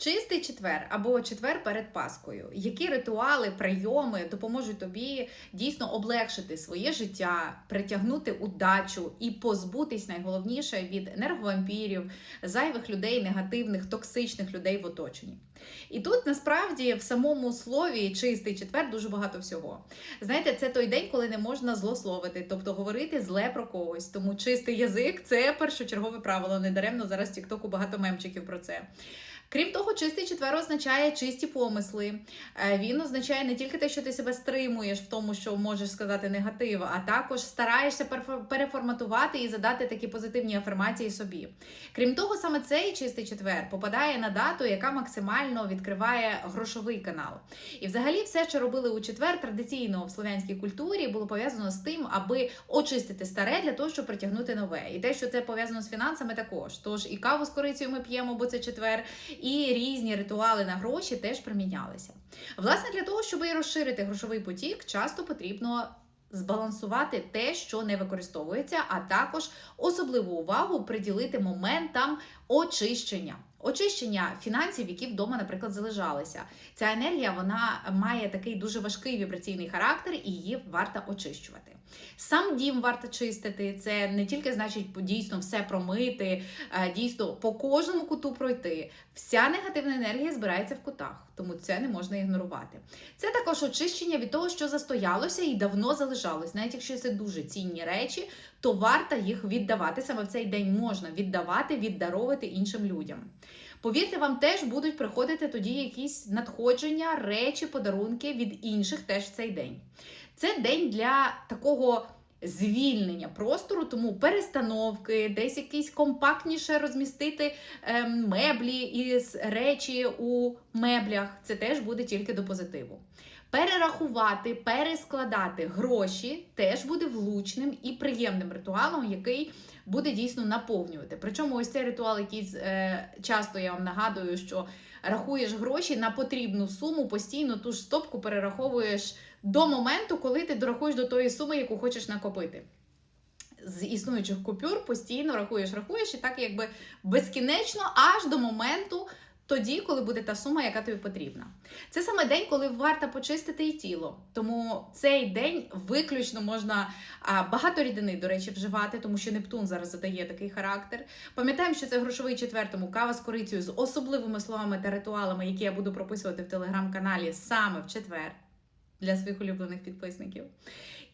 Чистий четвер або четвер перед Паскою. Які ритуали, прийоми допоможуть тобі дійсно облегшити своє життя, притягнути удачу і позбутись найголовніше від енерговампірів, зайвих людей, негативних, токсичних людей в оточенні. І тут насправді в самому слові чистий четвер дуже багато всього. Знаєте, це той день, коли не можна злословити, тобто говорити зле про когось. Тому чистий язик це першочергове правило. Недаремно зараз в Тіктоку багато мемчиків про це. Крім того, чистий четвер означає чисті помисли. Е, Він означає не тільки те, що ти себе стримуєш в тому, що можеш сказати негатив, а також стараєшся переформатувати і задати такі позитивні афірмації собі. Крім того, саме цей чистий четвер попадає на дату, яка максимально відкриває грошовий канал. І взагалі все, що робили у четвер, традиційно в слов'янській культурі, було пов'язано з тим, аби очистити старе для того, щоб притягнути нове. І те, що це пов'язано з фінансами, також. Тож і каву з корицею ми п'ємо, бо це четвер, і різні ритуали на гроші теж примінялися. Власне, для того, щоб розширити грошовий потік, часто потрібно. Збалансувати те, що не використовується, а також особливу увагу приділити моментам очищення. Очищення фінансів, які вдома, наприклад, залежалися. Ця енергія вона має такий дуже важкий вібраційний характер, і її варто очищувати. Сам дім варто чистити. Це не тільки значить дійсно все промити, е, дійсно по кожному куту пройти. Вся негативна енергія збирається в кутах, тому це не можна ігнорувати. Це також очищення від того, що застоялося і давно залежалось. Навіть якщо це дуже цінні речі, то варто їх віддавати. Саме в цей день можна віддавати, віддаровувати іншим людям. Повірте, вам теж будуть приходити тоді якісь надходження, речі, подарунки від інших теж в цей день. Це день для такого звільнення простору, тому перестановки, десь якісь компактніше розмістити ем, меблі і речі у меблях. Це теж буде тільки до позитиву. Перерахувати, перескладати гроші теж буде влучним і приємним ритуалом, який буде дійсно наповнювати. Причому ось цей ритуал, який е, часто я вам нагадую, що рахуєш гроші на потрібну суму, постійно ту ж стопку перераховуєш до моменту, коли ти дорахуєш до тої суми, яку хочеш накопити. З існуючих купюр постійно рахуєш, рахуєш, і так якби безкінечно аж до моменту. Тоді, коли буде та сума, яка тобі потрібна. Це саме день, коли варто почистити і тіло. Тому цей день виключно можна багато рідини, до речі, вживати, тому що Нептун зараз задає такий характер. Пам'ятаємо, що це грошовий четвер, тому кава з корицею з особливими словами та ритуалами, які я буду прописувати в телеграм-каналі саме в четвер для своїх улюблених підписників.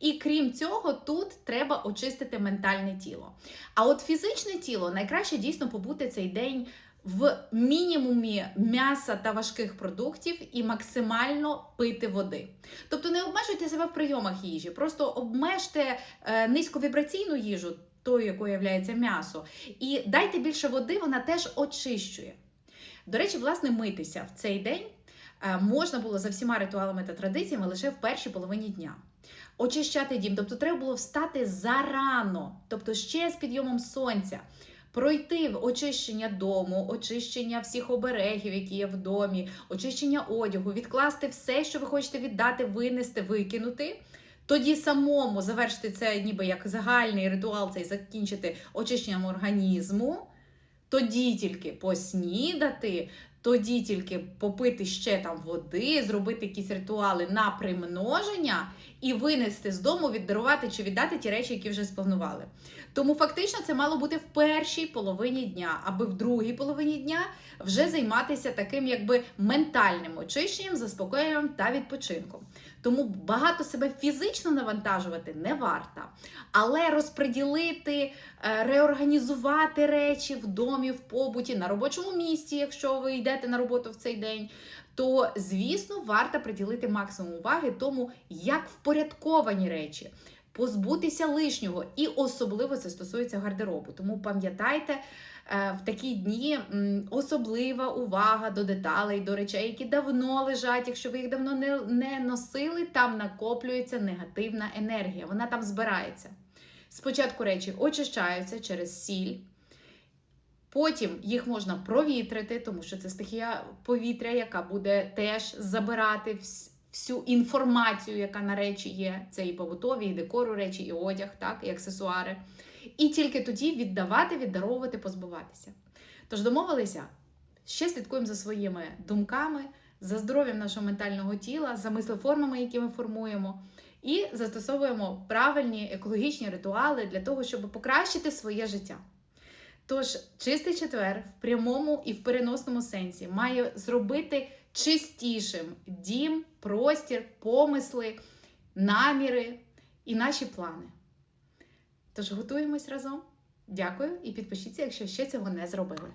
І крім цього, тут треба очистити ментальне тіло. А от фізичне тіло найкраще дійсно побути цей день в мінімумі м'яса та важких продуктів і максимально пити води. Тобто не обмежуйте себе в прийомах їжі, просто обмежте е, низьковібраційну їжу, тою, якою є м'ясо, і дайте більше води, вона теж очищує. До речі, власне, митися в цей день можна було за всіма ритуалами та традиціями лише в першій половині дня. Очищати дім, тобто треба було встати зарано, тобто ще з підйомом сонця. Пройти в очищення дому, очищення всіх оберегів, які є в домі, очищення одягу, відкласти все, що ви хочете віддати, винести, викинути. Тоді самому завершити це, ніби як загальний ритуал, цей закінчити очищенням організму. Тоді тільки поснідати, тоді тільки попити ще там води, зробити якісь ритуали на примноження і винести з дому, віддарувати чи віддати ті речі, які вже спланували. Тому фактично це мало бути в першій половині дня, аби в другій половині дня вже займатися таким якби ментальним очищенням, заспокоєнням та відпочинком. Тому багато себе фізично навантажувати не варто, але розподілити, е, реорганізувати речі в домі, в побуті, на робочому місці, якщо ви йдете на роботу в цей день. То, звісно, варто приділити максимум уваги тому, як впорядковані речі, позбутися лишнього, і особливо це стосується гардеробу. Тому пам'ятайте, е, в такі дні особлива увага до деталей, до речей, які давно лежать. Якщо ви їх давно не, носили, там накоплюється негативна енергія. Вона там збирається. Спочатку речі очищаються через сіль. Потім їх можна провітрити, тому що це стихія повітря, яка буде теж забирати всю інформацію, яка на речі є. Це і побутові, і декору речі, і одяг, так, і аксесуари. І тільки тоді віддавати, віддаровувати, позбуватися. Тож домовилися, ще слідкуємо за своїми думками, за здоров'ям нашого ментального тіла, за мислеформами, які ми формуємо, і застосовуємо правильні екологічні ритуали для того, щоб покращити своє життя. Тож, чистий четвер в прямому і в переносному сенсі має зробити чистішим дім, простір, помисли, наміри і наші плани. Тож готуємось разом. Дякую і підпишіться, якщо ще цього не зробили.